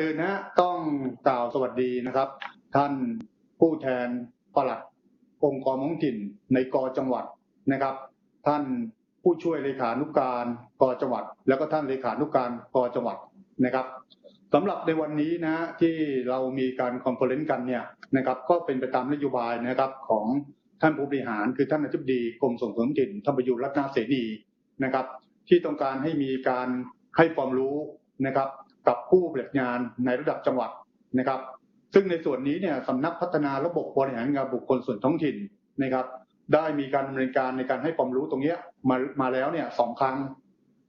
อื่นนะต้องกล่าวสวัสดีนะครับ ท่านผู้แทนปลัดองค์กรท้องถิ่นในกอจังหวัดนะครับ ท่านผู้ช่วยเลขานุการกอจังหวัด แล้วก็ท่านเลขานุการกอจังหวัดนะครับสำหรับในวันนี้นะที่เรามีการคอนเฟอเรนซ์กันเนี่ยนะครับ ก็เป็นไปตามนโยบายนะครับของท่านผู้บริหารคือท่านอธิบดีกรมส่งเสริมถิ่นท่านประยุทธ์รัตนเสนีนะครับ ที่ต้องการให้มีการให้ความรู้นะครับ กับผู้ปฏิตงานในระดับจังหวัดนะครับ ซึ่งในส่วนนี้เนี่ยสำนักพัฒนาระบบบริหารงานบุคคลส่วนท้องถิ่นนะครับ ได้มีการดำเนินการในการให้ความรู้ตรงเนี้ยมามาแล้วเนี่ยสองครั้ง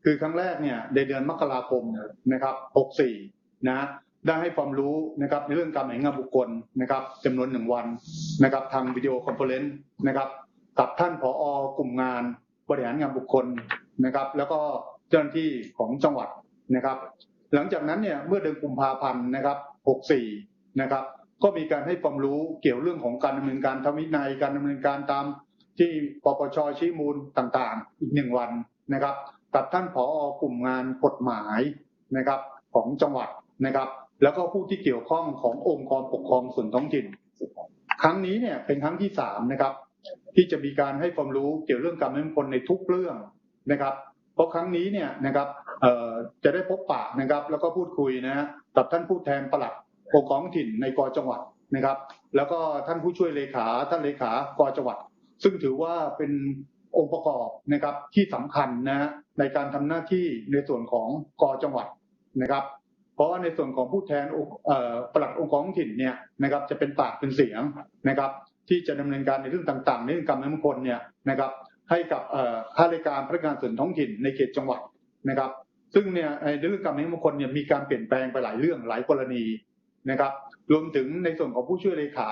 คือครั้งแรกเนี่ยในเดือนมกราคมนะครับ64นะได้ให้ความรู้นะครับในเรื่องการบริหารงานบุคคลนะครับจำนวนหนึ่งวันนะครับทางวิดีโอคอนเฟอเรนซ์นะครับกับท่านผอกลุ่มงานบริหารงานบุคคลนะครับ แล้วก็เจ้าหน้าที่ของจังหวัดนะครับ หลังจากนั้นเนี่ยเมื่อเดือนกุมภาพันธ์นะครับ 64 นะครับ ก็มีการให้ความรู้เกี่ยวเรื่องของการดำเนินการทำวินัยการดำเนินการตามที่ปปชชี้มูลต่างๆ อีกหนึ่งวันนะครับกับท่านผอกลุ่มงานกฎหมายนะครับของจังหวัดนะครับ แล้วก็ผู้ที่เกี่ยวข้องขององค์กรปกครองส่วนท้องถิ่น ครั้งนี้เนี่ยเป็นครั้งที่สามนะครับ ที่จะมีการให้ความรู้เกี่ยวเรื่องการดำเนินคนในทุกเรื่องนะครับ เพราะครั้งนี้เนี่ยนะครับ จะได้พบปะนะครับ แล้วก็พูดคุยนะฮะกับท่านผู้แทนปลัดปกครองท้องถิ่นในกอจังหวัดนะครับ แล้วก็ท่านผู้ช่วยเลขาท่านเลขากอจังหวัด ซึ่งถือว่าเป็นองค์ประกอบนะครับที่สำคัญนะฮะในการทำหน้าที่ในส่วนของกอจังหวัดนะครับ เพราะว่าในส่วนของผู้แทนปลัดองค์กรท้องถิ่นเนี่ยนะครับจะเป็นปากเป็นเสียงนะครับ ที่จะดำเนินการในเรื่องต่างๆในเรื่องการมืองคนเนี่ยนะครับ ให้กับข้าราชการพนักงานส่วนท้องถิ่นในเขตจังหวัดนะครับ ซึ่งเนี่ยเรื่องการเมืองคนเนี่ยมีการเปลี่ยนแปลงไปหลายเรื่องหลายกรณีนะครับ รวมถึงในส่วนของผู้ช่วยเลขา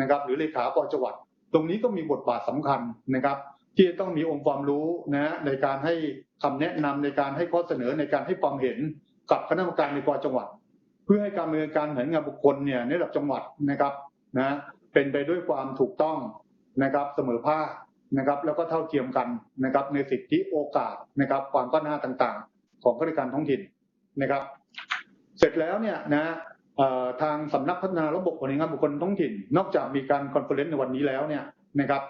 นะครับ หรือเลขาปจังหวัด ตรงนี้ก็มีบทบาทสำคัญนะครับ ที่จะต้องมีองค์ความรู้นะในการให้คำแนะนำในการให้ข้อเสนอในการให้ความเห็นกับคณะกรรมการในกจังหวัด เพื่อให้การดำเนินการแผนงานบุคคลเนี่ยในระดับจังหวัดนะครับนะเป็นไปด้วยความถูกต้องนะครับเสมอภาคนะครับ แล้วก็เท่าเทียมกันนะครับ ในสิทธิโอกาสนะครับ ความก้าวหน้าต่างๆ ของข้าราชการท้องถิ่นนะครับ เสร็จแล้วเนี่ยนะทางสำนักพัฒนาระบบบริหารงานบุคคลท้องถิ่น นอกจากมีการคอนเฟอเรนซ์ในวันนี้แล้วเนี่ยนะครับ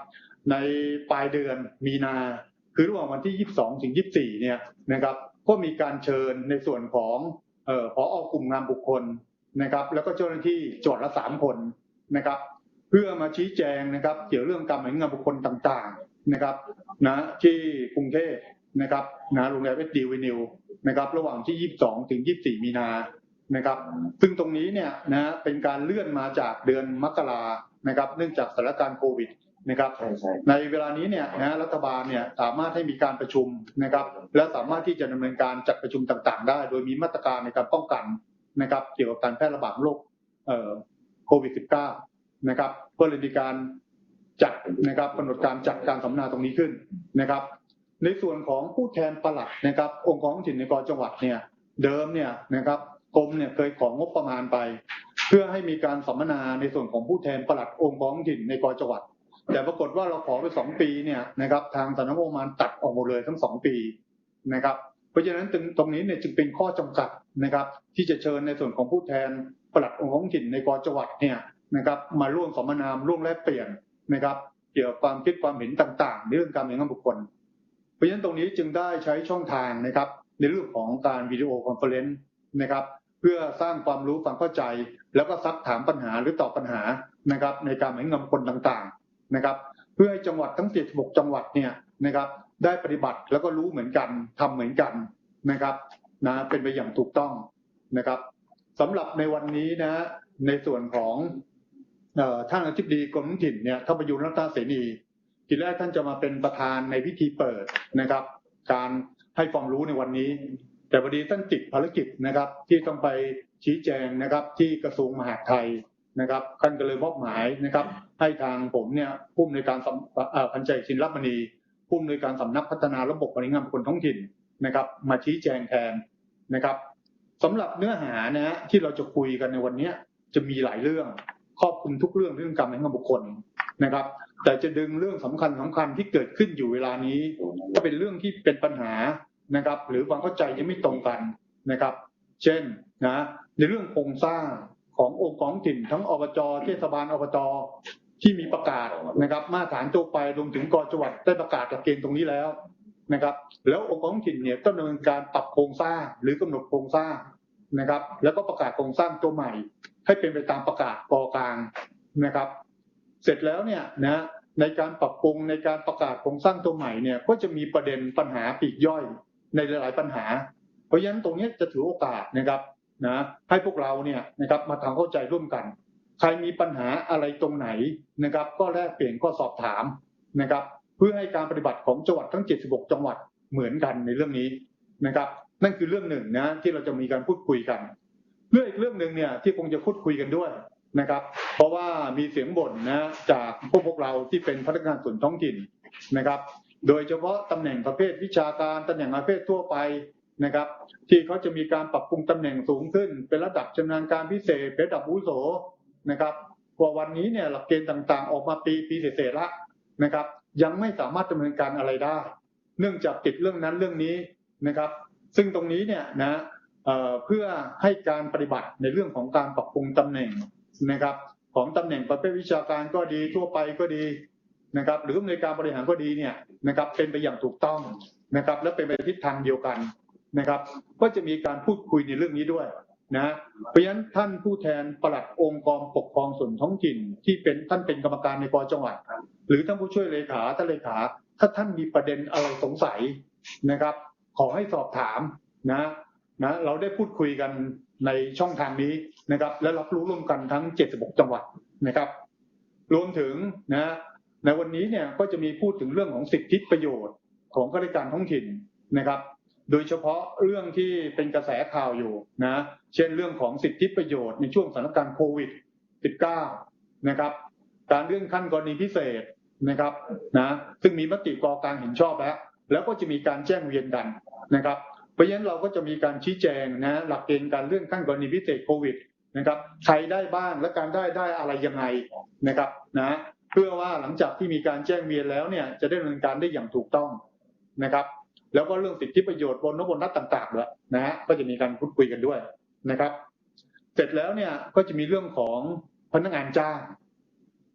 ในปลายเดือนมีนาคือระหว่างวันที่ 22 ถึง 24 เนี่ยนะครับ ก็มีการเชิญในส่วนของเอ่อพออกลุ่มงานบุคคลนะครับ แล้วก็เจ้าหน้าที่จวดละสามคนนะครับ เพื่อมาชี้แจงนะครับ เกี่ยวเรื่องการบริหารงานบุคคลต่างๆนะครับนะที่กรุงเทพ นะครับนะโรงแรมเอสดีวินิวนะครับระหว่างที่ 22 ถึง 24 มีนานะครับซึ่งตรงนี้เนี่ยนะเป็นการเลื่อนมาจากเดือนมกรานะครับเนื่องจากสถานการณ์โควิดนะครับใช่ใช่ในเวลานี้เนี่ยนะรัฐบาลเนี่ยสามารถให้มีการประชุมนะครับ และสามารถที่จะดำเนินการจัดประชุมต่างๆ ได้ โดยมีมาตรการในการป้องกันนะครับ เกี่ยวกับการแพร่ระบาดของโรคเอ่อโควิด -19 นะครับก็เลยมีการจัดนะครับกำหนดการจัดการสัมมนาตรงนี้ขึ้นนะครับ ในส่วนของผู้แทนประหลัดนะครับ องค์กรท้องถิ่นในกรจังหวัดเนี่ยเดิมเนี่ยนะครับกรมเนี่ยเคยของงบประมาณไป เพื่อให้มีการสัมมนาในส่วนของผู้แทนประหลัดองค์กรท้องถิ่นในกรจังหวัด แต่ปรากฏว่าเราขอไปสองปีเนี่ยนะครับทางสำนักงบประมาณตัดออกหมดเลยทั้งสองปีนะครับ เพราะฉะนั้นตรงตรงนี้เนี่ยจึงเป็นข้อจำกัดนะครับ ที่จะเชิญในส่วนของผู้แทนประหลัดองค์ท้องถิ่นในกรจังหวัดเนี่ยนะครับมาร่วมสัมมนาร่วมแลกเปลี่ยนนะครับ เกี่ยวกับความคิดความเห็นต่างๆในเรื่องการเมืองบุคคล เพราะฉะนั้นตรงนี้จึงได้ใช้ช่องทางนะครับ ในเรื่องของการวิดีโอคอนเฟอเรนซ์นะครับ เพื่อสร้างความรู้ความเข้าใจ แล้วก็ซักถามปัญหาหรือตอบปัญหานะครับ ในการเหมือนงำคนต่างๆนะครับ เพื่อให้จังหวัดทั้ง 76 จังหวัดเนี่ยนะครับได้ปฏิบัติแล้วก็รู้เหมือนกันทำเหมือนกันนะครับนะเป็นไปอย่างถูกต้องนะครับสำหรับในวันนี้นะในส่วนของออท่านอธิบดีกรมท้องถิ่นเนี่ยท่านประยุทธ์รัตนเสนี ทีแรกท่านจะมาเป็นประธานในพิธีเปิดนะครับ การให้ความรู้ในวันนี้ แต่พอดีท่านติดภารกิจนะครับ ที่ต้องไปชี้แจงนะครับ ที่กระทรวงมหาดไทยนะครับท่านก็เลยมอบหมายนะครับ ให้ทางผมเนี่ยผู้อำนวยการพันใจชินรับมณีผู้อำนวยการสำนักพัฒนาระบบบริหารงานบุคคลท้องถิ่นนะครับ มาชี้แจงแทนนะครับสำหรับเนื้อหานะฮะที่เราจะคุยกันในวันนี้จะมีหลายเรื่องครอบคลุมทุกเรื่องเรื่องการบริหารงบุคคลนะครับ แต่จะดึงเรื่องสำคัญสำคัญที่เกิดขึ้นอยู่เวลานี้ ก็เป็นเรื่องที่เป็นปัญหานะครับ หรือความเข้าใจยังไม่ตรงกันนะครับ เช่นนะในเรื่องโครงสร้างขององค์กรท้องถิ่นทั้งอบจเทศบาลอบจที่มีประกาศนะครับ มาตรฐานตัวไปรวมถึงกจังหวัดได้ประกาศหลักเกณฑ์ตรงนี้แล้วนะครับ แล้วองค์กรท้องถิ่นเนี่ยก็ดำเนินการปรับโครงสร้างหรือกำหนดโครงสร้างนะครับ แล้วก็ประกาศโครงสร้างตัวใหม่ ให้เป็นไปตามประกาศกอกลางนะครับ เสร็จแล้วเนี่ยนะในการปรับปรุงในการประกาศโครงสร้างตัวใหม่เนี่ยก็จะมีประเด็นปัญหาปีกย่อยในหลาย ๆ ปัญหา เพราะฉะนั้นตรงนี้จะถือโอกาสนะครับนะให้พวกเราเนี่ยนะครับมาทำเข้าใจร่วมกัน ใครมีปัญหาอะไรตรงไหนนะครับ ก็แลกเปลี่ยนก็สอบถามนะครับ เพื่อให้การปฏิบัติของจังหวัดทั้ง 76 จังหวัดเหมือนกันในเรื่องนี้นะครับ นั่นคือเรื่องหนึ่งนะที่เราจะมีการพูดคุยกัน เรื่องอีกเรื่องหนึ่งเนี่ยที่คงจะพูดคุยกันด้วย นะครับ เพราะว่ามีเสียงบ่นนะจากพวกพวกเราที่เป็นพนักงานส่วนท้องถิ่นนะครับ โดยเฉพาะตำแหน่งประเภทวิชาการตำแหน่งประเภททั่วไปนะครับ ที่เขาจะมีการปรับปรุงตำแหน่งสูงขึ้น เป็นระดับชำนาญการพิเศษเป็นระดับอุโสนะครับกว่าวันนี้เนี่ยหลักเกณฑ์ต่างๆ ออกมาปีปีเศษๆละนะครับ ยังไม่สามารถดำเนินการอะไรได้ เนื่องจากติดเรื่องนั้นเรื่องนี้นะครับ ซึ่งตรงนี้เนี่ยนะเเพื่อให้การปฏิบัติในเรื่องของการปรับปรุงตำแหน่ง นะครับ ของตำแหน่งประเภทวิชาการก็ดีทั่วไปก็ดีนะครับ หรือในการบริหารก็ดีเนี่ยนะครับเป็นไปอย่างถูกต้องนะครับ และเป็นไปทิศทางเดียวกันนะครับ ก็จะมีการพูดคุยในเรื่องนี้ด้วยนะเพราะฉะนั้นท่านผู้แทนปลัดองค์กรปกครองส่วนท้องถิ่น ที่เป็นท่านเป็นกรรมการในกรจังหวัด หรือท่านผู้ช่วยเลขาท่านเลขา ถ้าท่านมีประเด็นอะไรสงสัยนะครับ ขอให้สอบถามนะนะเราได้พูดคุยกัน ในช่องทางนี้นะครับ และรับรู้ร่วมกันทั้ง 76 จังหวัดนะครับ รวมถึงนะในวันนี้เนี่ยก็จะมีพูดถึงเรื่องของสิทธิประโยชน์ของข้าราชการท้องถิ่นนะครับ โดยเฉพาะเรื่องที่เป็นกระแสข่าวอยู่นะเช่นเรื่องของสิทธิประโยชน์ในช่วงสถานการณ์โควิด 19 นะครับ การเรื่องขั้นกรณีพิเศษนะครับนะซึ่งมีมติกอกางเห็นชอบแล้ว แล้วก็จะมีการแจ้งเวียนกันนะครับ เพราะฉะนั้นเราก็จะมีการชี้แจงนะหลักเกณฑ์การเรื่องขั้นกรณีพิเศษโควิดนะครับใครได้บ้างและการได้ได้อะไรยังไงนะครับนะเพื่อว่าหลังจากที่มีการแจ้งเวียนแล้วเนี่ยจะได้ดำเนินการได้อย่างถูกต้องนะครับ แล้วก็เรื่องสิทธิประโยชน์บนนบนนัดต่างๆด้วยนะฮะก็จะมีการพูดคุยกันด้วยนะครับ เสร็จแล้วเนี่ยก็จะมีเรื่องของพนักงานจ้าง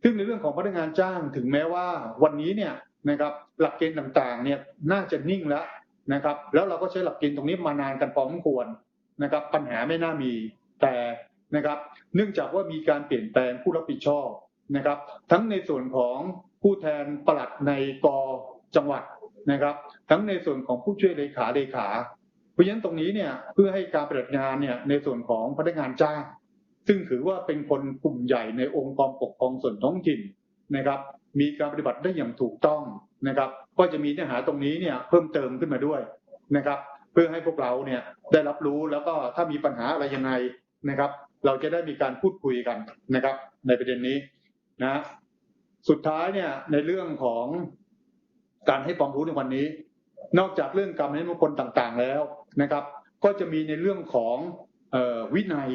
ซึ่งในเรื่องของพนักงานจ้างถึงแม้ว่าวันนี้เนี่ยนะครับหลักเกณฑ์ต่างๆเนี่ยน่าจะนิ่งแล้ว นะครับ แล้วเราก็ใช้หลักเกณฑ์ตรงนี้มานานกันพอสมควรนะครับ ปัญหาไม่น่ามีแต่นะครับ เนื่องจากว่ามีการเปลี่ยนแปลงผู้รับผิดชอบนะครับ ทั้งในส่วนของผู้แทนปลัดในกจังหวัดนะครับ ทั้งในส่วนของผู้ช่วยเลขาเลขาเพราะฉะนั้นตรงนี้เนี่ยเพื่อให้การปฏิบัติงานเนี่ยในส่วนของพนักงานจ้าง ซึ่งถือว่าเป็นคนกลุ่มใหญ่ในองค์กรปกครองส่วนท้องถิ่นนะครับ มีการปฏิบัติได้อย่างถูกต้อง นะครับ ก็จะมีเนื้อหาตรงนี้เนี่ยเพิ่มเติมขึ้นมาด้วยนะครับ เพื่อให้พวกเราเนี่ยได้รับรู้แล้วก็ถ้ามีปัญหาอะไรยังไงนะครับ เราจะได้มีการพูดคุยกันนะครับ ในประเด็นนี้นะสุดท้ายเนี่ยในเรื่องของการให้ความรู้ในวันนี้ นอกจากเรื่องกรรมให้มงคลต่างๆแล้วนะครับ ก็จะมีในเรื่องของวินัย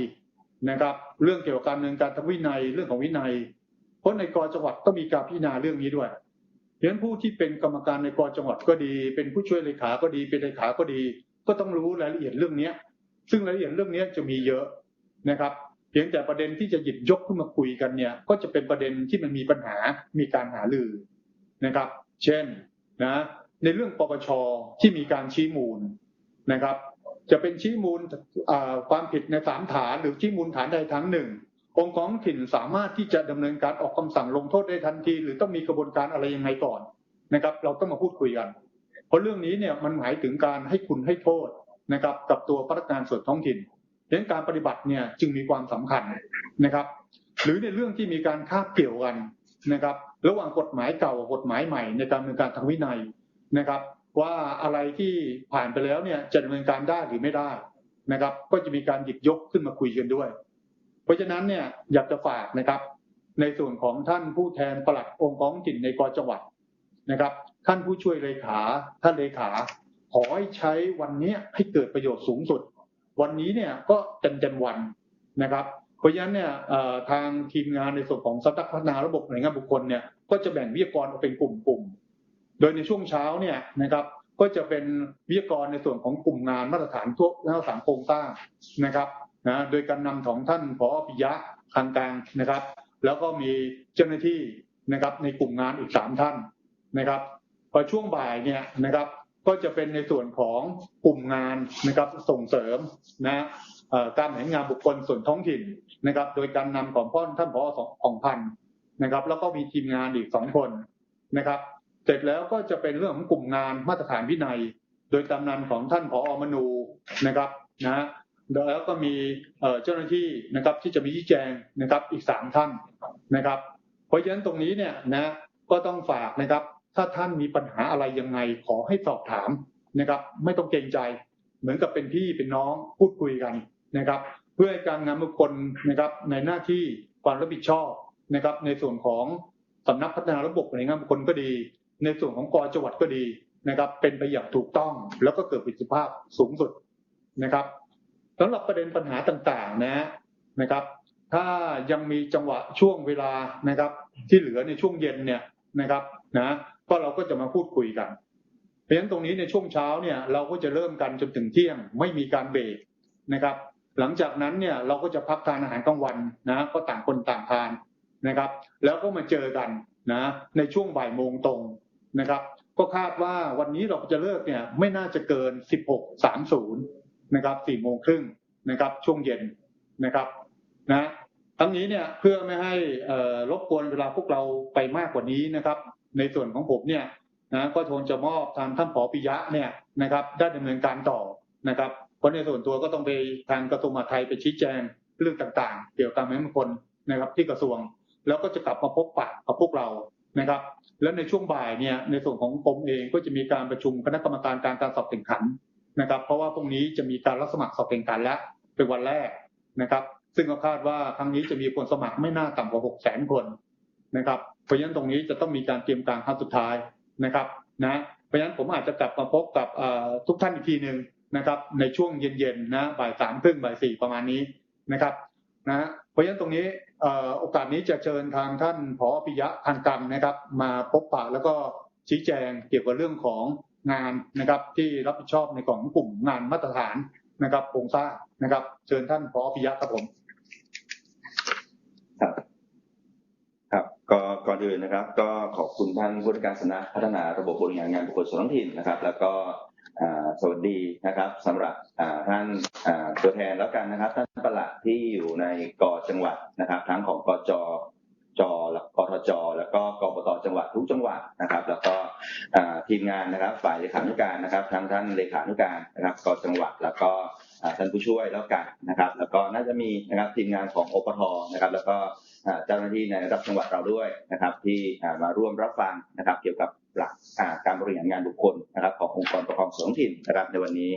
นะครับ เรื่องเกี่ยวกับการดำเนินการทางวินัยเรื่องของวินัยเพราะในกรจังหวัดต้องมีการพิจารณาเรื่องนี้ด้วย เพราะฉะนั้นผู้ที่เป็นกรรมการในกรจังหวัดก็ดี เป็นผู้ช่วยเลขาก็ดี เป็นเลขาก็ดี ก็ต้องรู้รายละเอียดเรื่องเนี้ยซึ่งรายละเอียดเรื่องเนี้ยจะมีเยอะนะครับ เพียงแต่ประเด็นที่จะหยิบยกขึ้นมาคุยกันเนี่ย ก็จะเป็นประเด็นที่มันมีปัญหา มีการหาลือนะครับ เช่นนะ ในเรื่องปปชที่มีการชี้มูลนะครับ จะเป็นชี้มูลความผิดในสามฐานหรือชี้มูลฐานใดฐานหนึ่ง องค์กรถิ่นสามารถที่จะดำเนินการออกคำสั่งลงโทษได้ทันที หรือต้องมีกระบวนการอะไรยังไงก่อนนะครับ เราต้องมาพูดคุยกัน เพราะเรื่องนี้เนี่ยมันหมายถึงการให้คุณให้โทษนะครับ กับตัวพนักงานส่วนท้องถิ่นดังนั้นการปฏิบัติเนี่ยจึงมีความสำคัญนะครับ หรือในเรื่องที่มีการคาบเกี่ยวกันนะครับ ระหว่างกฎหมายเก่ากับกฎหมายใหม่ในการดำเนินการทางวินัยนะครับ ว่าอะไรที่ผ่านไปแล้วเนี่ยจะดำเนินการได้หรือไม่ได้นะครับ ก็จะมีการหยิบยกขึ้นมาคุยกันด้วย เพราะฉะนั้นเนี่ยอยากจะฝากนะครับ ในส่วนของท่านผู้แทนปลัดองค์กรถิ่นในกรจังหวัดนะครับ ท่านผู้ช่วยเลขาท่านเลขาขอให้ใช้วันนี้ให้เกิดประโยชน์สูงสุด วันนี้เนี่ยก็เต็มเต็มวันนะครับ เพราะฉะนั้นเนี่ยทางทีมงานในส่วนของสำนักพัฒนาระบบหน่วยงานบุคคลเนี่ยก็จะแบ่งวิทยากรออกเป็นกลุ่มๆ โดยในช่วงเช้าเนี่ยนะครับก็จะเป็นวิทยากรในส่วนของกลุ่มงานมาตรฐานทั่วมาตรฐานโครงสร้างนะครับ นะโดยการนำของท่านผอปิยะทางกลางนะครับ แล้วก็มีเจ้าหน้าที่นะครับในกลุ่มงานอีกสามท่านนะครับพอช่วงบ่ายเนี่ยนะครับ ก็จะเป็นในส่วนของกลุ่มงานนะครับส่งเสริมนะการแข่งงานบุคคลส่วนท้องถิ่นนะครับ โดยการนำของพ่อท่านผอของพันนะครับ แล้วก็มีทีมงานอีกสองคนนะครับ เสร็จแล้วก็จะเป็นเรื่องของกลุ่มงานมาตรฐานวินัย โดยตำนานของท่านผอมนูนะครับนะ แล้วก็มีเจ้าหน้าที่นะครับที่จะมีชี้แจงนะครับอีกสามท่านนะครับ เพราะฉะนั้นตรงนี้เนี่ยนะก็ต้องฝากนะครับ ถ้าท่านมีปัญหาอะไรยังไงขอให้สอบถามนะครับ ไม่ต้องเกรงใจ เหมือนกับเป็นพี่เป็นน้องพูดคุยกันนะครับ เพื่อให้การงานบุคคลนะครับในหน้าที่ความรับผิดชอบนะครับ ในส่วนของสำนักพัฒนาระบบในงานบุคคลก็ดี ในส่วนของกอจังหวัดก็ดีนะครับ เป็นไปอย่างถูกต้องแล้วก็เกิดประสิทธิภาพสูงสุดนะครับ สำหรับประเด็นปัญหาต่างๆนะนะครับ ถ้ายังมีจังหวะช่วงเวลานะครับ ที่เหลือในช่วงเย็นเนี่ยนะครับนะก็เราก็จะมาพูดคุยกัน เพราะฉะนั้นตรงนี้ในช่วงเช้าเนี่ยเราก็จะเริ่มกันจนถึงเที่ยงไม่มีการเบรกนะครับ หลังจากนั้นเนี่ยเราก็จะพักทานอาหารกลางวันนะก็ต่างคนต่างทานนะครับ แล้วก็มาเจอกันนะในช่วงบ่ายโมงตรงนะครับ ก็คาดว่าวันนี้เราจะเลิกเนี่ยไม่น่าจะเกิน 16.30 นะครับ4โมงครึ่งนะครับช่วงเย็นนะครับนะทั้งนี้เนี่ยเพื่อไม่ให้รบกวนเวลาพวกเราไปมากกว่านี้นะครับ ในส่วนของผมเนี่ยนะก็ทนจะมอบทางท่านผอปิยะเนี่ยนะครับได้ดำเนินการต่อนะครับเพราะในส่วนตัวก็ต้องไปทางกระทรวงมหาดไทยไปชี้แจงเรื่องต่างๆ เกี่ยวกับการเมืองคนนะครับที่กระทรวง แล้วก็จะกลับมาพบปะกับพวกเรานะครับ แล้วในช่วงบ่ายเนี่ยในส่วนของผมเองก็จะมีการประชุมคณะกรรมการการการสอบแข่งขัน นะครับ เพราะว่าพรุ่งนี้จะมีการรับสมัครสอบแข่งขันแล้วเป็นวันแรกนะครับ ซึ่งก็คาดว่าครั้งนี้จะมีคนสมัครไม่น่าต่ำกว่า6 0 0 0 0 0คนนะครับเพราะฉะนั้นตรงนี้จะต้องมีการเตรียมการครั้งสุดท้ายนะครับนะเพราะฉะนั้นผมอาจจะกลับมาพบกับทุกท่านอีกทีหนึ่งนะครับในช่วงเย็นๆนะบ่ายสามครึ่งบ่ายสี่ประมาณนี้นะครับนะเพราะฉะนั้นตรงนี้โอกาสนี้จะเชิญทางท่านผอปิยะพันกรรมนะครับ มาพบปะแล้วก็ชี้แจงเกี่ยวกับเรื่องของ งานนะครับที่รับผิดชอบในของกลุ่มงานมาตรฐานนะครับโครงสร้างนะครับ เชิญท่านผอปิยะครับผมครับครับก็ก่อนอื่นนะครับ ก็ขอบคุณท่านผู้การสนักพัฒนาระบบบริหารงานบุคคลส่วนท้องถิ่นนะครับ แล้วก็สวัสดีนะครับสำหรับท่านตัวแทนแล้วกันนะครับ ท่านประหลัดที่อยู่ในกจังหวัดนะครับ ทั้งของกจ จแล้วกทจ แล้วก็กปตจังหวัดทุกจังหวัดนะครับ แล้วก็ทีมงานนะครับ ฝ่ายเลขานุการนะครับทั้งท่านเลขานุการนะครับกจังหวัดแล้วก็ท่านผู้ช่วยแล้วกันนะครับ แล้วก็น่าจะมีนะครับทีมงานของอปทนะครับ แล้วก็เจ้าหน้าที่ในระดับจังหวัดเราด้วยนะครับ ที่มาร่วมรับฟังนะครับ เกี่ยวกับ หลักาการบริหารงานบุคคลนะครับขององค์กรปกครองส่วนท้องถิ่นนะครับในวันนี้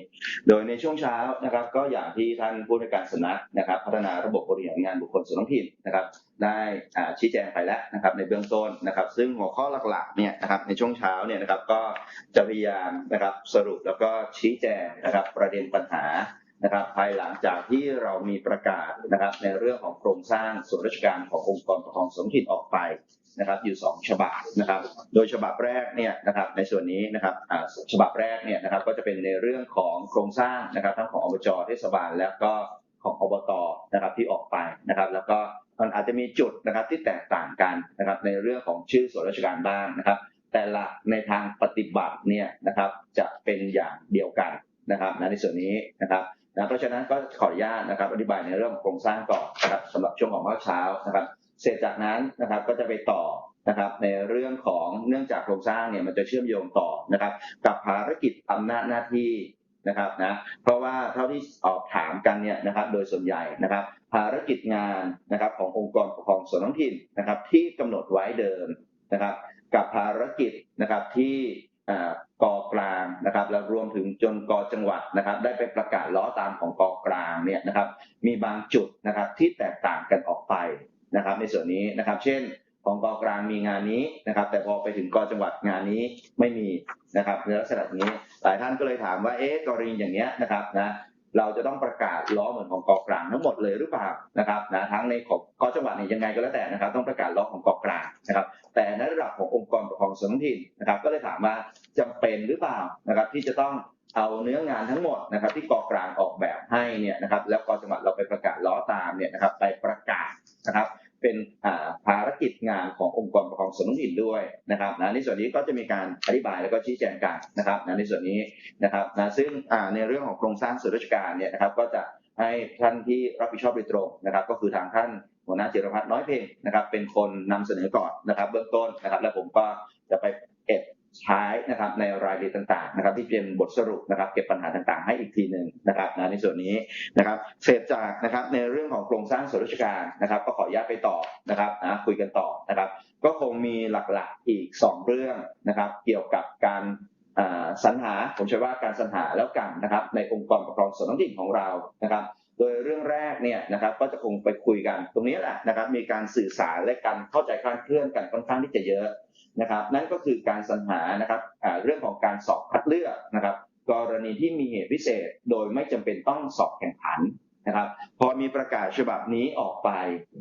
โดยในช่วงเช้านะครับ ก็อย่างที่ท่านผู้ในการสำนักนะครับ พัฒนาระบบบริหารงานบุคคลส่วนท้องถิ่นนะครับ ได้อ่าชี้แจงไปแล้วนะครับในเบื้องต้นนะครับ ซึ่งหัวข้อหลักๆเนี่ยนะครับในช่วงเช้าเนี่ยนะครับก็จะพยายามนะครับสรุปแล้วก็ชี้แจงนะครับประเด็นปัญหานะครับภายหลังจากที่เรามีประกาศนะครับในเรื่องของโครงสร้างส่วนราชการขององค์กรปกครองส่วนท้องถิ่นออกไป นะครับอยู่สองฉบับนะครับ โดยฉบับแรกเนี่ยนะครับในส่วนนี้นะครับอ่าฉบับแรกเนี่ยนะครับก็จะเป็นในเรื่องของโครงสร้างนะครับทั้งของอบจเทศบาลและก็ของอบตนะครับที่ออกไปนะครับ แล้วก็มันอาจจะมีจุดนะครับที่แตกต่างกันนะครับในเรื่องของชื่อส่วนราชการบ้างนะครับ แต่หลักในทางปฏิบัติเนี่ยนะครับจะเป็นอย่างเดียวกันนะครับในส่วนนี้นะครับนะเพราะฉะนั้นก็ขออนุญาตนะครับอธิบายในเรื่องของโครงสร้างก่อนนะครับสำหรับช่วงของเช้านะครับ เสร็จจากนั้นนะครับก็จะไปต่อนะครับในเรื่องของเนื่องจากโครงสร้างเนี่ยมันจะเชื่อมโยงต่อนะครับกับภารกิจอำนาจหน้าที่นะครับนะเพราะว่าเท่าที่สอบถามกันเนี่ยนะครับโดยส่วนใหญ่นะครับ ภารกิจงานนะครับขององค์กรปกครองส่วนท้องถิ่นนะครับ ที่กำหนดไว้เดิมนะครับ กับภารกิจนะครับที่อ่ากอกลางนะครับ แล้วรวมถึงจนกจังหวัดนะครับ ได้ไปประกาศล้อตามของกอกลางเนี่ยนะครับ มีบางจุดนะครับที่แตกต่างกันออก นะครับ ในส่วนนี้นะครับ เช่นของกอกลางมีงานนี้นะครับ แต่พอไปถึงกอจังหวัดงานนี้ไม่มีนะครับในลักษณะนี้หลายท่านก็เลยถามว่าเอ๊ะกรณีอย่างเนี้ยนะครับนะเราจะต้องประกาศล้อเหมือนของกอกลางทั้งหมดเลยหรือเปล่านะครับนะทั้งในของกอจังหวัดเนี่ยยังไงก็แล้วแต่นะครับ ต้องประกาศล้อของกอกลางนะครับ แต่ในระดับขององค์กรปกครองส่วนท้องถิ่นนะครับ ก็เลยถามว่าจำเป็นหรือเปล่านะครับ ที่จะต้องเอาเนื้องานทั้งหมดนะครับที่กองกลางออกแบบให้เนี่ยนะครับแล้วกองจังหวัดเราไปประกาศล้อตามเนี่ยนะครับไปประกาศนะครับ เป็นภารกิจงานขององค์กรปกครองส่วนท้องถิ่นด้วยนะครับนะในส่วนนี้ก็จะมีการอธิบายแล้วก็ชี้แจงกันนะครับนะในส่วนนี้นะครับนะซึ่งในเรื่องของโครงสร้างส่วนราชการเนี่ยนะครับก็จะให้ท่านที่รับผิดชอบโดยตรงนะครับ ก็คือทางท่านหัวหน้าจิรพัฒน์น้อยเพ็งนะครับ เป็นคนนำเสนอก่อนนะครับ เบื้องต้นนะครับ แล้วผมก็จะไปเก็บ ใช้นะครับในรายละเอียดต่างๆนะครับที่เป็นบทสรุปนะครับ เก็บปัญหาต่างๆ ให้อีกทีหนึ่งนะครับนะในส่วนนี้นะครับเสร็จจากนะครับในเรื่องของโครงสร้างส่วนราชการนะครับ ก็ขออนุญาตไปต่อนะครับนะคุยกันต่อนะครับ ก็คงมีหลักๆอีก 2 เรื่องนะครับ เกี่ยวกับการสรรหาผมใช้ว่าการสรรหาแล้วกันนะครับ ในองค์กรปกครองส่วนท้องถิ่นของเรานะครับโดยเรื่องแรกเนี่ยนะครับก็จะคงไปคุยกันตรงนี้แหละนะครับมีการสื่อสารและการเข้าใจคลาดเคลื่อนกันค่อนข้างที่จะเยอะ นะครับนั่นก็คือการสรรหานะครับเรื่องของการสอบคัดเลือกนะครับ กรณีที่มีเหตุพิเศษโดยไม่จำเป็นต้องสอบแข่งขันนะครับ พอมีประกาศฉบับนี้ออกไป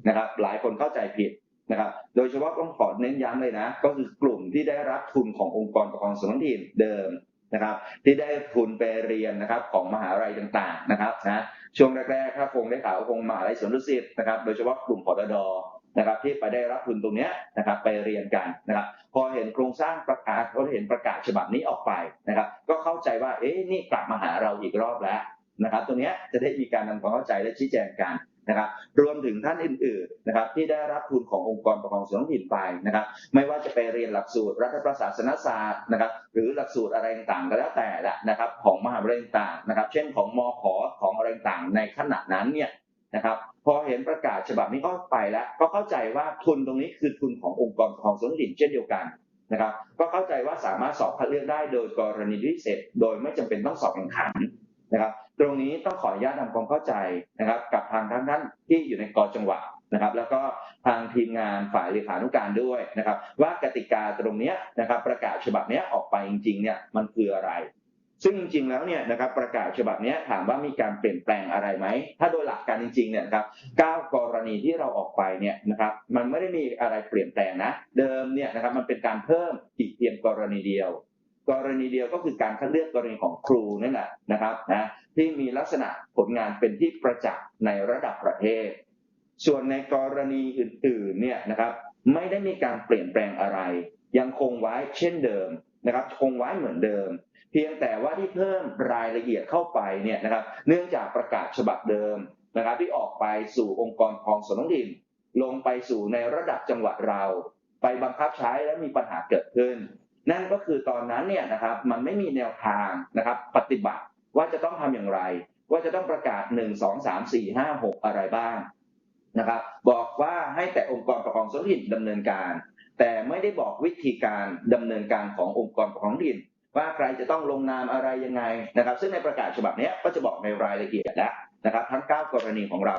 นะครับ หลายคนเข้าใจผิดนะครับ โดยเฉพาะต้องขอเน้นย้ำเลยนะ ก็คือกลุ่มที่ได้รับทุนขององค์กรปกครองส่วนท้องถิ่นเดิมนะครับ ที่ได้ทุนไปเรียนนะครับของมหาลัยต่างๆนะครับนะช่วงแรกๆถ้าคงได้ข่าวคงมหาลัยสวนดุสิตนะครับ โดยเฉพาะกลุ่มพอดด นะครับที่ไปได้รับทุนตรงนี้นะครับไปเรียนกันนะครับพอเห็นโครงสร้างประกาศก็เห็นประกาศฉบับนี้ออกไปนะครับ ก็เข้าใจว่าเอ๊ะนี่กลับมาหาเราอีกรอบแล้วนะครับตรงเนี้ยจะได้มีการทำความเข้าใจและชี้แจงกันนะครับรวมถึงท่านอื่นๆนะครับที่ได้รับทุนขององค์กรปกครองส่วนท้องถิ่นไปนะครับ ไม่ว่าจะไปเรียนหลักสูตรรัฐประศาสนศาสตร์นะครับหรือหลักสูตรอะไรต่างๆก็แล้วแต่ละนะครับของมหาวิทยาลัยต่างๆนะครับ เช่นของมขของอะไรต่างๆในขณะนั้นเนี่ยนะครับ พอเห็นประกาศฉบับนี้ก็ไปแล้ว ก็เข้าใจว่าทุนตรงนี้คือทุนขององค์กรปกครองส่วนถิ่นเช่นเดียวกันนะครับ ก็เข้าใจว่าสามารถสอบคัดเลือกได้โดยกรณีพิเศษโดยไม่จำเป็นต้องสอบแข่งขันนะครับ ตรงนี้ต้องขออนุญาตทำความเข้าใจนะครับ กับทางท่านท่านที่อยู่ในกอจังหวัดนะครับ แล้วก็ทางทีมงานฝ่ายเลขานุการด้วยนะครับ ว่ากติกาตรงนี้นะครับ ประกาศฉบับนี้ออกไปจริงๆเนี่ยมันคืออะไร ซึ่งจริงๆแล้วเนี่ยนะครับประกาศฉบับนี้ถามว่ามีการเปลี่ยนแปลงอะไรไหม ถ้าโดยหลักการจริงๆเนี่ยนะครับเก้ากรณีที่เราออกไปเนี่ยนะครับมันไม่ได้มีอะไรเปลี่ยนแปลงนะ เดิมเนี่ยนะครับมันเป็นการเพิ่มอีกเพียงกรณีเดียว กรณีเดียวก็คือการคัดเลือกกรณีของครูนั่นแหละนะครับนะที่มีลักษณะผลงานเป็นที่ประจักษ์ในระดับประเทศ ส่วนในกรณีอื่นๆเนี่ยนะครับไม่ได้มีการเปลี่ยนแปลงอะไร ยังคงไว้เช่นเดิม นะครับคงไว้เหมือนเดิม เพียงแต่ว่าที่เพิ่มรายละเอียดเข้าไปเนี่ยนะครับ เนื่องจากประกาศฉบับเดิมนะครับ ที่ออกไปสู่องค์กรปกครองส่วนท้องถิ่นลงไปสู่ในระดับจังหวัดเรา ไปบังคับใช้และมีปัญหาเกิดขึ้น นั่นก็คือตอนนั้นเนี่ยนะครับมันไม่มีแนวทางนะครับ ปฏิบัติว่าจะต้องทำอย่างไร ว่าจะต้องประกาศ 1 2 3 4 5 6 อะไรบ้างนะครับ บอกว่าให้แต่องค์กรปกครองส่วนท้องถิ่นดำเนินการ แต่ไม่ได้บอกวิธีการดำเนินการขององค์กรปกครองท้องถิ่นว่าใครจะต้องลงนามอะไรยังไงนะครับ ซึ่งในประกาศฉบับนี้ก็จะบอกในรายละเอียดแล้วนะครับ ทั้ง 9 กรณีของเรา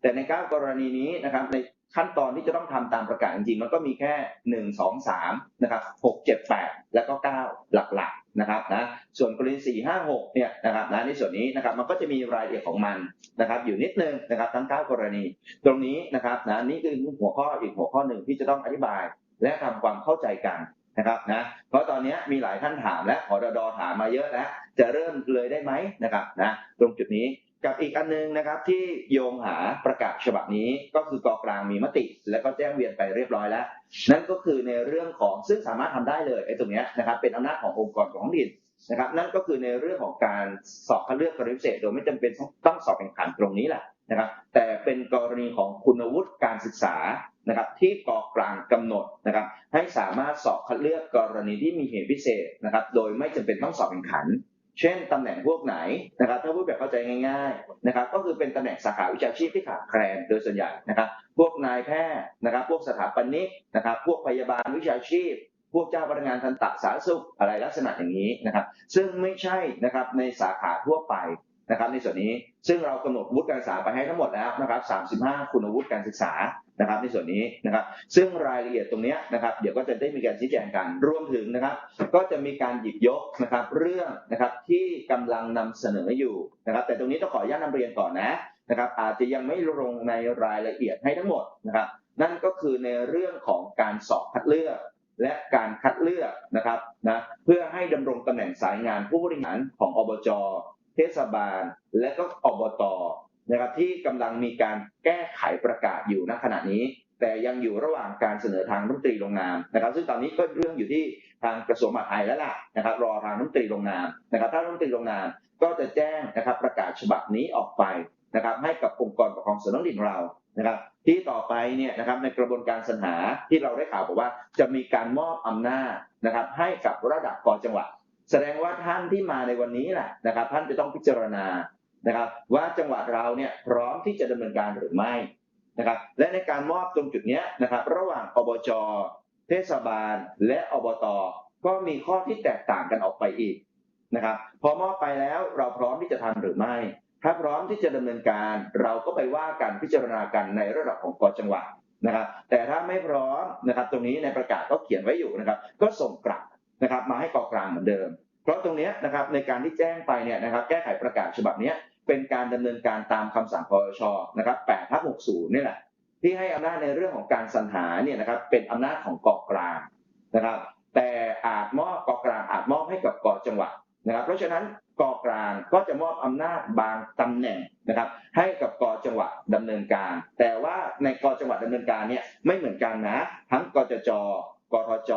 แต่ใน 9 กรณีนี้นะครับในขั้นตอนที่จะต้องทำตามประกาศจริงๆมันก็มีแค่ 1 2 3นะครับ6 7 8 แล้วก็ 9 หลักๆนะครับนะส่วนกรณี 4 5 6เนี่ยนะครับนะในส่วนนี้นะครับมันก็จะมีรายละเอียดของมันนะครับ อยู่นิดนึงนะครับทั้ง 9 กรณี ตรงนี้นะครับนะนี่คือหัวข้ออีกหัวข้อหนึ่งที่จะต้องอธิบาย และทำความเข้าใจกันนะครับนะเพราะตอนนี้มีหลายท่านถามและขอดดอถามมาเยอะแล้วจะเริ่มเลยได้ไหมนะครับนะตรงจุดนี้กับอีกอันนึงนะครับที่โยงหาประกาศฉบับนี้ก็คือกอกลางมีมติ แล้วก็แจ้งเวียนไปเรียบร้อยแล้ว นั่นก็คือในเรื่องของซึ่งสามารถทำได้เลยไอ้ตรงนี้นะครับเป็นอำนาจขององค์กรของดินนะครับ นั่นก็คือในเรื่องของการสอบคัดเลือกกรณีพิเศษโดยไม่จำเป็นต้องสอบแข่งขันตรงนี้แหละ นะครับแต่เป็นกรณีของคุณวุฒิการศึกษานะครับที่กอกลางกำหนดนะครับให้สามารถสอบคัดเลือกกรณีที่มีเหตุพิเศษนะครับโดยไม่จำเป็นต้องสอบแข่งขัน เช่นตำแหน่งพวกไหนนะครับถ้าพูดแบบเข้าใจง่ายๆนะครับก็คือเป็นตำแหน่งสาขาวิชาชีพที่ขาดแคลนโดยส่วนใหญ่นะครับพวกนายแพทย์นะครับพวกสถาปนิกนะครับพวกพยาบาลวิชาชีพพวกเจ้าพนักงานทันตสาธารณสุขอะไรลักษณะอย่างนี้นะครับ ซึ่งไม่ใช่นะครับในสาขาทั่วไป นะครับในส่วนนี้ซึ่งเรากำหนดวุฒิการศึกษาไปให้ทั้งหมดแล้วนะครับ35 คุณวุฒิการศึกษานะครับในส่วนนี้นะครับซึ่งรายละเอียดตรงนี้นะครับเดี๋ยวก็จะได้มีการชี้แจงกันรวมถึงนะครับก็จะมีการหยิบยกนะครับเรื่องนะครับที่กำลังนำเสนออยู่นะครับแต่ตรงนี้ต้องขออนุญาตนำเรียนก่อนนะนะครับอาจจะยังไม่ลงในรายละเอียดให้ทั้งหมดนะครับนั่นก็คือในเรื่องของการสอบคัดเลือกและการคัดเลือกนะครับนะเพื่อให้ดำรงตำแหน่งสายงานผู้บริหารของอบจ เทศบาล และก็อบตนะครับที่กำลังมีการแก้ไขประกาศอยู่ณขณะนี้ แต่ยังอยู่ระหว่างการเสนอทางรัฐมนตรีลงนามนะครับ ซึ่งตอนนี้ก็เรื่องอยู่ที่ทางกระทรวงมหาดไทยแล้วล่ะนะครับรอทางรัฐมนตรีลงนามนะครับ ถ้ารัฐมนตรีลงนามก็จะแจ้งนะครับประกาศฉบับนี้ออกไปนะครับให้กับองค์กรปกครองส่วนท้องถิ่นเรานะครับที่ต่อไปเนี่ยนะครับในกระบวนการสรรหาที่เราได้ข่าวบอกว่าจะมีการมอบอำนาจนะครับให้กับระดับกอจังหวัด แสดงว่าท่านที่มาในวันนี้แหละนะครับ ท่านจะต้องพิจารณานะครับ ว่าจังหวัดเราเนี่ยพร้อมที่จะดำเนินการหรือไม่นะครับ และในการมอบตรงจุดเนี้ยนะครับ ระหว่างอบจเทศบาล และอบตก็มีข้อที่แตกต่างกันออกไปอีกนะครับพอมอบไปแล้วเราพร้อมที่จะทำหรือไม่ ถ้าพร้อมที่จะดำเนินการเราก็ไปว่ากันพิจารณากันในระดับของกจังหวัดนะครับ แต่ถ้าไม่พร้อมนะครับ ตรงนี้ในประกาศก็เขียนไว้อยู่นะครับ ก็ส่งกลับ นะครับมาให้กองกลางเหมือนเดิม เพราะตรงนี้นะครับในการที่แจ้งไปเนี่ยนะครับแก้ไขประกาศฉบับนี้เป็นการดำเนินการตามคำสั่งพชนะครับ8ทับ60นี่แหละที่ให้อำนาจในเรื่องของการสรรหาเนี่ยนะครับเป็นอำนาจของกองกลางนะครับ แต่อาจมอบกองกลางอาจมอบให้กับกองจังหวัดนะครับเพราะฉะนั้นกองกลางก็จะมอบอำนาจบางตำแหน่งนะครับ ให้กับกองจังหวัดดำเนินการ แต่ว่าในกองจังหวัดดำเนินการเนี่ยไม่เหมือนกันนะ ทั้งกจจ กทจ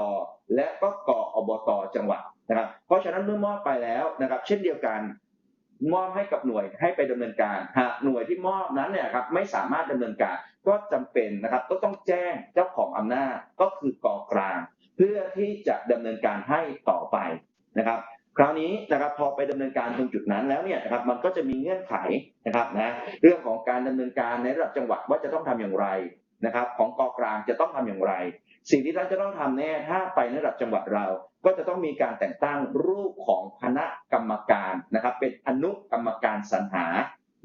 และก็กอบตจังหวัดนะครับ เพราะฉะนั้นเมื่อมอบไปแล้วนะครับ เช่นเดียวกัน มอบให้กับหน่วยให้ไปดำเนินการหากหน่วยที่มอบนั้นเนี่ยครับไม่สามารถดำเนินการก็จำเป็นนะครับก็ต้องแจ้งเจ้าของอำนาจก็คือกองกลาง เพื่อที่จะดำเนินการให้ต่อไปนะครับคราวนี้นะครับพอไปดำเนินการตรงจุดนั้นแล้วเนี่ยนะครับมันก็จะมีเงื่อนไขนะครับนะเรื่องของการดำเนินการในระดับจังหวัดว่าจะต้องทำอย่างไรนะครับ ของกองกลางจะต้องทำอย่างไร สิ่งที่ท่านจะต้องทำแน่ถ้าไปในระดับจังหวัดเรา ก็จะต้องมีการแต่งตั้งรูปของคณะกรรมการนะครับ เป็นอนุกรรมการสรรหา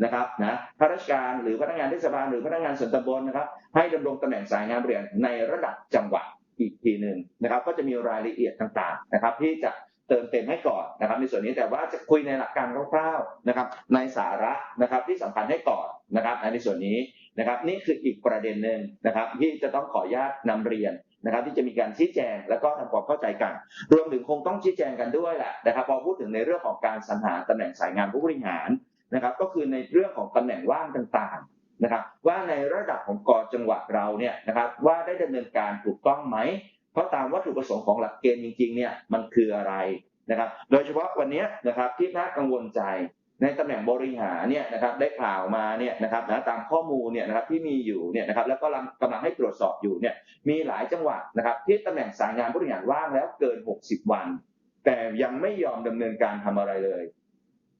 นะครับนะข้าราชการหรือพนักงานเทศบาลหรือพนักงานส่วนตำบลนะครับ ให้ดำรงตำแหน่งสายงานบริหารในระดับจังหวัดอีกทีหนึ่งนะครับ ก็จะมีรายละเอียดต่างๆนะครับ ที่จะเติมเต็มให้ก่อนนะครับ ในส่วนนี้แต่ว่าจะคุยในหลักการคร่าวๆนะครับ ในสาระนะครับที่สำคัญให้ก่อนนะครับในส่วนนี้นะครับ นี่คืออีกประเด็นหนึ่งนะครับ ที่จะต้องขออนุญาตนำเรียน นะครับ ที่จะมีการชี้แจงแล้วก็ทำความเข้าใจกัน รวมถึงคงต้องชี้แจงกันด้วยแหละนะครับ พอพูดถึงในเรื่องของการสรรหาตำแหน่งสายงานผู้บริหารนะครับ ก็คือในเรื่องของตำแหน่งว่างต่างๆนะครับ ว่าในระดับของกอจังหวัดเราเนี่ยนะครับ ว่าได้ดำเนินการถูกต้องไหมเพราะตามวัตถุประสงค์ของหลักเกณฑ์จริงๆเนี่ยมันคืออะไรนะครับ โดยเฉพาะวันนี้นะครับที่น่ากังวลใจ ในตำแหน่งบริหารเนี่ยนะครับได้ข่าวมาเนี่ยนะครับนะตามข้อมูลเนี่ยนะครับที่มีอยู่เนี่ยนะครับแล้วก็กำลังให้ตรวจสอบอยู่เนี่ยมีหลายจังหวัดนะครับที่ตำแหน่งสายงานบริหารว่างแล้วเกิน 60 วัน แต่ยังไม่ยอมดำเนินการทำอะไรเลย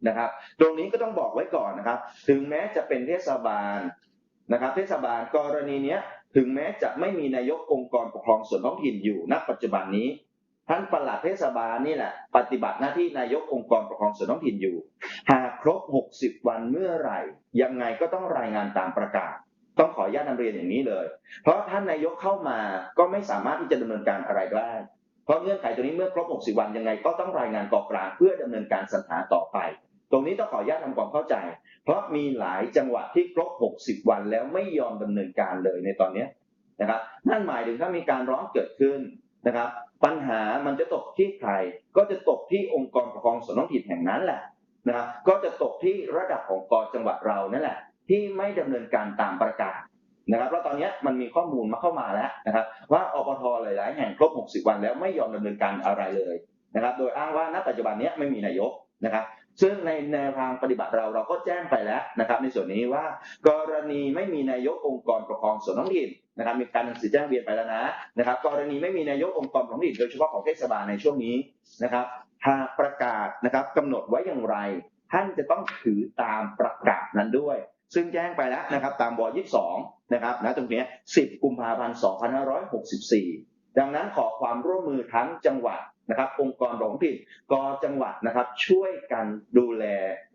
นะครับ ตรงนี้ก็ต้องบอกไว้ก่อนนะครับ ถึงแม้จะเป็นเทศบาลนะครับเทศบาลกรณีเนี้ยถึงแม้จะไม่มีนายกองค์กรปกครองส่วนท้องถิ่นอยู่ณปัจจุบันนี้ ท่านประหลัดเทศบาลนี่แหละปฏิบัติหน้าที่นายกองค์กรปกครองส่วนท้องถิ่นอยู่ หากครบ 60 วันเมื่อไหร่ ยังไงก็ต้องรายงานตามประกาศ ต้องขออนุญาตนำเรียนอย่างนี้เลย เพราะท่านนายกเข้ามาก็ไม่สามารถที่จะดำเนินการอะไรได้เพราะเงื่อนไขตัวนี้เมื่อครบ 60 วันยังไงก็ต้องรายงานกองกลางเพื่อดำเนินการสรรหาต่อไป ตรงนี้ต้องขออนุญาตทำความเข้าใจ เพราะมีหลายจังหวัดที่ครบ 60 วันแล้วไม่ยอมดำเนินการเลยในตอนนี้นะครับนั่นหมายถึงถ้ามีการร้องเกิดขึ้น นะครับ ปัญหามันจะตกที่ใคร ก็จะตกที่องค์กรปกครองส่วนท้องถิ่นแห่งนั้นแหละนะครับก็จะตกที่ระดับของกรจังหวัดเรานั่นแหละ ที่ไม่ดำเนินการตามประกาศนะครับเพราะตอนนี้มันมีข้อมูลมาเข้ามาแล้วนะครับ ว่าอปทหลาย ๆ แห่งครบ 60 วันแล้วไม่ยอมดำเนินการอะไรเลยนะครับ โดยอ้างว่าณปัจจุบันนี้ไม่มีนายกนะครับ ซึ่งในแนวทางปฏิบัติเราเราก็แจ้งไปแล้วนะครับ ในส่วนนี้ว่ากรณีไม่มีนายกองค์กรปกครองส่วนท้องถิ่นนะครับมีการหนังสือแจ้งเรียนไปแล้วนะนะครับ กรณีไม่มีนายกองค์กรปกครองท้องถิ่นโดยเฉพาะของเทศบาลในช่วงนี้นะครับหากประกาศนะครับกำหนดไว้อย่างไร ท่านจะต้องถือตามประกาศนั้นด้วย ซึ่งแจ้งไปแล้วนะครับตามว22นะครับนะตรงนี้10กุมภาพันธ์2564 ดังนั้นขอความร่วมมือทั้งจังหวัด นะครับองค์กรท้องถิ่นกจังหวัดนะครับช่วยกันดูแล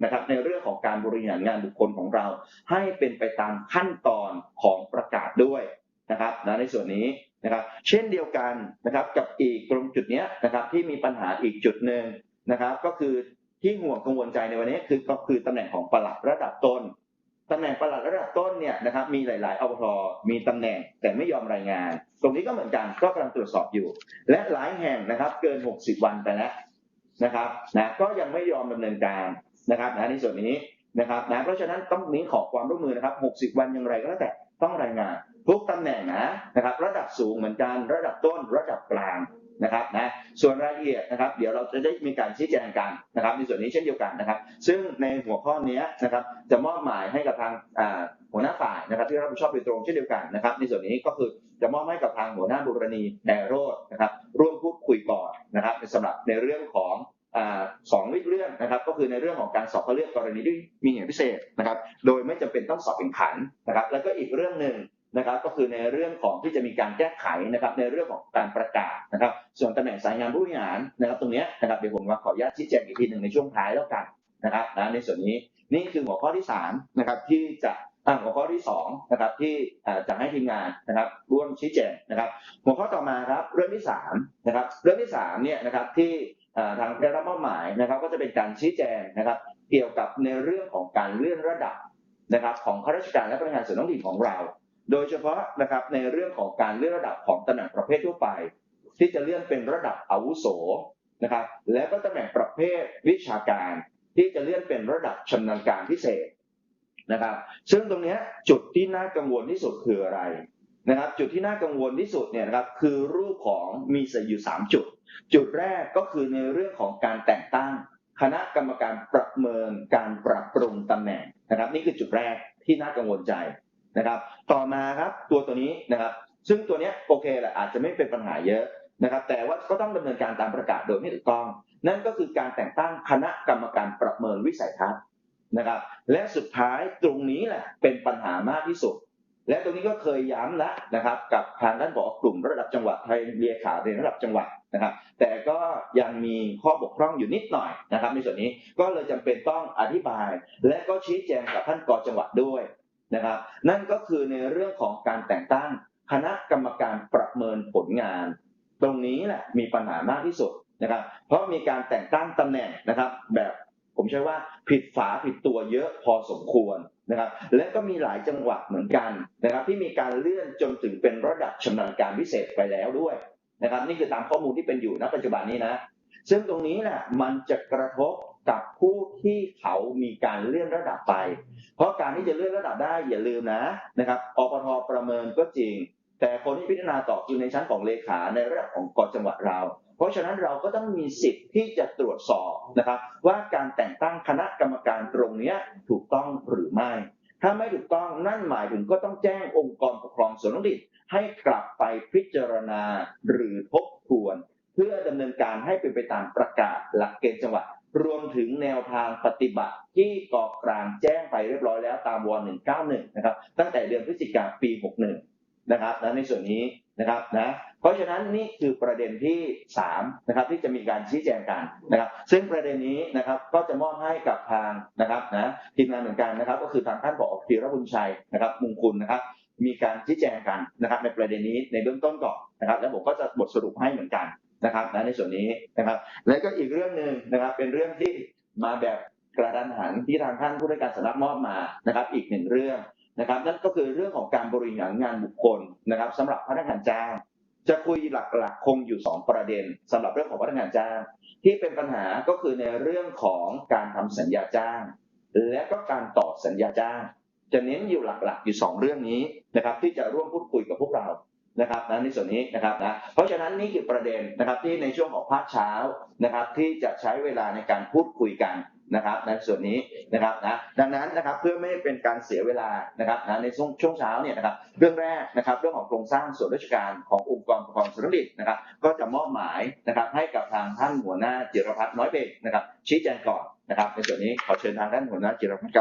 นะครับในเรื่องของการบริหารงานบุคคลของเรา ให้เป็นไปตามขั้นตอนของประกาศด้วยนะครับนะในส่วนนี้นะครับเช่นเดียวกันนะครับกับอีกตรงจุดนี้นะครับที่มีปัญหาอีกจุดหนึ่งนะครับก็คือที่ห่วงกังวลใจในวันนี้คือก็คือตำแหน่งของปลัดระดับต้น ตำแหน่งประหลัดระดับต้นเนี่ยนะครับมีหลาย ๆอบทมีตำแหน่งแต่ไม่ยอมรายงาน ตรงนี้ก็เหมือนกันก็กำลังตรวจสอบอยู่ และหลายแห่งนะครับ เกิน 60 วันไปแล้วนะครับนะก็ยังไม่ยอมดำเนินการนะครับนะในส่วนนี้นะครับนะเพราะฉะนั้นต้องนี้ขอความร่วมมือนะครับ 60 วันอย่างไรก็แล้วแต่ต้องรายงานทุกตำแหน่งนะนะครับ ระดับสูงเหมือนกันระดับต้นระดับกลาง นะครับนะส่วนรายละเอียดนะครับ เดี๋ยวเราจะได้มีการชี้แจงกันนะครับ ในส่วนนี้เช่นเดียวกันนะครับ ซึ่งในหัวข้อนี้นะครับจะมอบหมายให้กับทางหัวหน้าฝ่ายนะครับที่รับผิดชอบโดยตรงเช่นเดียวกันนะครับ ในส่วนนี้ก็คือจะมอบให้กับทางหัวหน้าบุรณีแดโรดนะครับ ร่วมพูดคุยก่อนนะครับสำหรับในเรื่องของอ่าสองเรื่องนะครับก็คือในเรื่องของการสอบเขาเลือกกรณีที่มีเหตุพิเศษนะครับ โดยไม่จำเป็นต้องสอบแข่งขันนะครับ แล้วก็อีกเรื่องหนึ่ง นะครับก็คือในเรื่องของที่จะมีการแก้ไขนะครับในเรื่องของการประกาศนะครับ ส่วนตำแหน่งสายงานผู้บริหารนะครับตรงนี้นะครับเดี๋ยวผมมาขออนุญาตชี้แจงอีกทีหนึ่งในช่วงท้ายแล้วกันนะครับนะในส่วนนี้นี่คือหัวข้อที่สามนะครับที่จะหัวข้อที่สองนะครับที่จะให้ทีมงานนะครับร่วมชี้แจงนะครับ หัวข้อต่อมาครับเรื่องที่สามนะครับเรื่องที่สามเนี่ยนะครับที่ทางได้รับมอบหมายนะครับก็จะเป็นการชี้แจงนะครับเกี่ยวกับในเรื่องของการเลื่อนระดับนะครับของข้าราชการและพนักงานส่วนท้องถิ่นของเรา โดยเฉพาะนะครับในเรื่องของการเลื่อนระดับของตำแหน่งประเภททั่วไป ที่จะเลื่อนเป็นระดับอาวุโสนะครับ และก็ตำแหน่งประเภทวิชาการ ที่จะเลื่อนเป็นระดับชำนาญการพิเศษนะครับ ซึ่งตรงนี้จุดที่น่ากังวลที่สุดคืออะไรนะครับ จุดที่น่ากังวลที่สุดเนี่ยนะครับคือรูปของมีอยู่สามจุด จุดแรกก็คือในเรื่องของการแต่งตั้ง คณะกรรมการประเมินการปรับปรุงตำแหน่งนะครับ นี่คือจุดแรกที่น่ากังวลใจ นะครับ ต่อมาครับตัวตัวนี้นะครับ ซึ่งตัวนี้โอเคแหละอาจจะไม่เป็นปัญหาเยอะนะครับ แต่ว่าก็ต้องดำเนินการตามประกาศโดยไม่ถูกต้อง นั่นก็คือการแต่งตั้งคณะกรรมการประเมินวิสัยทัศน์นะครับ และสุดท้ายตรงนี้แหละเป็นปัญหามากที่สุด และตรงนี้ก็เคยย้ำแล้วนะครับ กับทางด้านบอกกลุ่มระดับจังหวัดไทยเรียขาเรียนระดับจังหวัดนะครับ แต่ก็ยังมีข้อบกพร่องอยู่นิดหน่อยนะครับ ในส่วนนี้ก็เลยจำเป็นต้องอธิบาย และก็ชี้แจงกับท่านกอจังหวัดด้วย นะครับ นั่นก็คือในเรื่องของการแต่งตั้งคณะกรรมการประเมินผลงาน ตรงนี้แหละมีปัญหามากที่สุดนะครับ เพราะมีการแต่งตั้งตำแหน่งนะครับ แบบผมใช้ว่าผิดฝาผิดตัวเยอะพอสมควรนะครับ และก็มีหลายจังหวัดเหมือนกันนะครับ ที่มีการเลื่อนจนถึงเป็นระดับชำนาญการพิเศษไปแล้วด้วยนะครับ นี่คือตามข้อมูลที่เป็นอยู่ณปัจจุบันนี้นะ ซึ่งตรงนี้แหละมันจะกระทบ กับผู้ที่เขามีการเลื่อนระดับไป เพราะการที่จะเลื่อนระดับได้อย่าลืมนะนะครับอปทประเมินก็จริง แต่คนที่พิจารณาต่อคือในชั้นของเลขาในระดับของกจังหวัดเรา เพราะฉะนั้นเราก็ต้องมีสิทธิ์ที่จะตรวจสอบนะครับว่าการแต่งตั้งคณะกรรมการตรงนี้ถูกต้องหรือไม่ ถ้าไม่ถูกต้องนั่นหมายถึงก็ต้องแจ้งองค์กรปกครองส่วนท้องถิ่นให้กลับไปพิจารณาหรือทบทวน เพื่อดำเนินการให้เป็นไปตามประกาศหลักเกณฑ์จังหวัด รวมถึงแนวทางปฏิบัติที่กองกลางแจ้งไปเรียบร้อยแล้วตามว191นะครับตั้งแต่เดือนพฤศจิกาปี 61นะครับและในส่วนนี้นะครับนะเพราะฉะนั้นนี่คือประเด็นที่3นะครับที่จะมีการชี้แจงกันนะครับ ซึ่งประเด็นนี้นะครับก็จะมอบให้กับทางนะครับนะทีมงานเหมือนกันนะครับ ก็คือทางท่านผอธีรบุญชัยนะครับมุงคุณนะครับ มีการชี้แจงกันนะครับในประเด็นนี้ในเบื้องต้นก่อนนะครับ แล้วผมก็จะบทสรุปให้เหมือนกัน นะครับนะในส่วนนี้นะครับ และก็อีกเรื่องหนึ่งนะครับ เป็นเรื่องที่มาแบบกระดันหันที่ทางท่านผู้ได้การสำนักมอบมานะครับ อีกหนึ่งเรื่องนะครับนั่นก็คือเรื่องของการบริหารงานบุคคลนะครับสำหรับพนักงานจ้างจะคุยหลักๆ คงอยู่ 2 ประเด็นสำหรับเรื่องของพนักงานจ้าง ที่เป็นปัญหาก็คือในเรื่องของการทำสัญญาจ้าง และก็การต่อสัญญาจ้าง จะเน้นอยู่หลักๆ อยู่ 2 เรื่องนี้นะครับ ที่จะร่วมพูดคุยกับพวกเรา นะครับนะในส่วนนี้นะครับนะเพราะฉะนั้นนี่คือประเด็นนะครับที่ในช่วงของภาคเช้านะครับที่จะใช้เวลาในการพูดคุยกันนะครับในส่วนนี้นะครับนะดังนั้นนะครับเพื่อไม่ให้เป็นการเสียเวลานะครับนะในช่วงช่วงเช้าเนี่ยนะครับเรื่องแรกนะครับเรื่องของโครงสร้างส่วนราชการขององค์กรปกครองส่วนท้องถิ่นนะครับ ก็จะมอบหมายนะครับให้กับทางท่านหัวหน้าจิรพัฒน์น้อยเบกนะครับชี้แจงก่อนนะครับในส่วนนี้ขอเชิญทางท่านหัวหน้าจิรพัฒน์